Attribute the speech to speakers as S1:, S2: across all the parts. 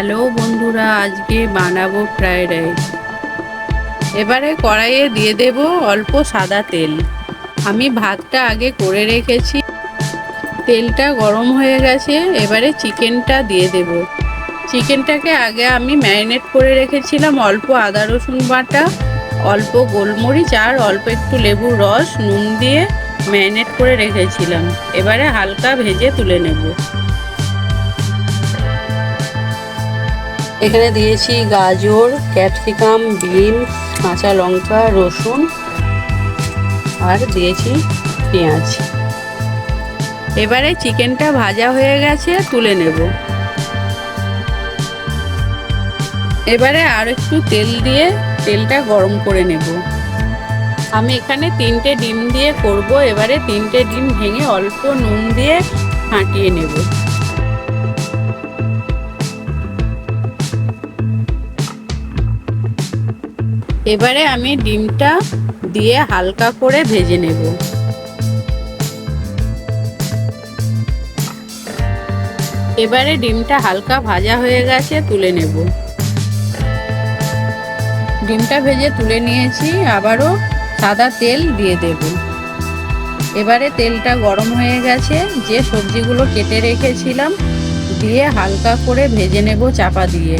S1: Hello বন্ধুরা, আজকে বানাবো ফ্রাইড রাইস। এবারে কড়াইয়ে দিয়ে দেব অল্প সাদা তেল। আমি ভাতটা আগে করে রেখেছি। তেলটা গরম হয়ে গেছে, এবারে চিকেনটা দিয়ে দেব। চিকেনটাকে আগে আমি ম্যারিনেট করে রেখেছিলাম অল্প আদা, রসুন বাটা, অল্প গোলমরিচ আর অল্প একটু লেবুর রস, নুন দিয়ে ম্যারিনেট করে রেখেছিলাম। এবারে হালকা ভেজে তুলে নেব। এখানে দিয়েছি গাজর, ক্যাপসিকাম, বিনস, কাঁচা লঙ্কা, রসুন, আর দিয়েছি পেঁয়াজ। এবারে চিকেনটা ভাজা হয়ে গেছে, তুলে নেব। এবারে আর একটু তেল দিয়ে তেলটা গরম করে নেব। আমি এখানে তিনটে ডিম দিয়ে করব, এবারে তিনটে ডিম ভেঙে অল্প নুন দিয়ে ফাটিয়ে নেব। এবারে আমি ডিমটা দিয়ে হালকা করে ভেজে নেব। এবারে ডিমটা হালকা ভাজা হয়ে গেছে, তুলে নেব। ডিমটা ভেজে তুলে নিয়েছি, আবারও সাদা তেল দিয়ে দেব। এবারে তেলটা গরম হয়ে গেছে, যে সবজিগুলো কেটে রেখেছিলাম, দিয়ে হালকা করে ভেজে নেব চাপা দিয়ে।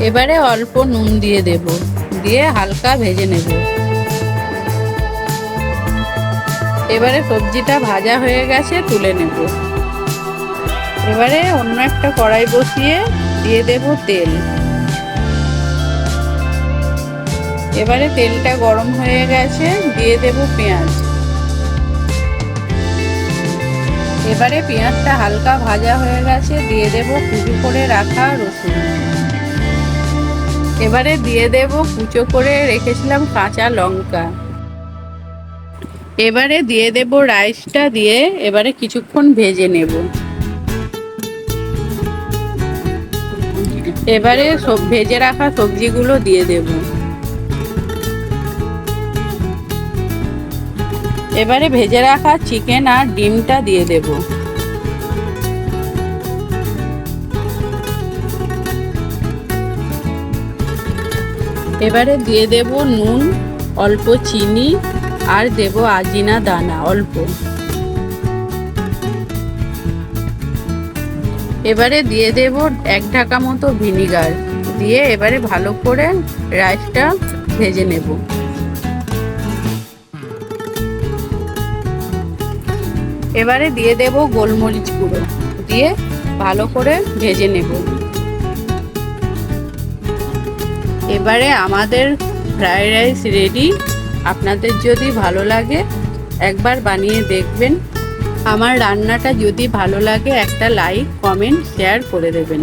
S1: এবারে অল্প নুন দিয়ে দেব। দিয়ে হালকা ভেজে নেব। এবারে সবজিটা ভাজা হয়ে গেছে, তুলে নেব। এবারে অন্য একটা কড়াই বসিয়ে দিয়ে দেব তেল। এবারে তেলটা গরম হয়ে গেছে, দিয়ে দেব পেঁয়াজ। এবারে পেঁয়াজটা হালকা ভাজা হয়ে গেছে, দিয়ে দেব কুচু করে রাখা রসুন। এবারে দিয়ে দেব কুচো করে রেখেছিলাম কাঁচা লঙ্কা। এবারে দিয়ে দেব রাইসটা দিয়ে এবারে কিছুক্ষণ ভেজে নেব। এবারে সব ভেজে রাখা সবজিগুলো দিয়ে দেব। এবারে ভেজে রাখা চিকেন আর ডিমটা দিয়ে দেবো। এবারে দিয়ে দেব নুন, অল্প চিনি আর দেব আজিনা দানা, অল্প। এবারে দিয়ে দেব এক ঢাকা মতো ভিনিগার, দিয়ে এবারে ভালো করে রাইসটা ভেজে নেব। এবারে দিয়ে দেব গোলমরিচ গুঁড়ো, দিয়ে ভালো করে ভেজে নেব। এবারে আমাদের ফ্রায়েড রাইস রেডি আপনাদের যদি ভালো লাগে, একবার বানিয়ে দেখবেন। আমার রান্নাটা যদি ভালো লাগে, একটা লাইক কমেন্ট শেয়ার করে দেবেন।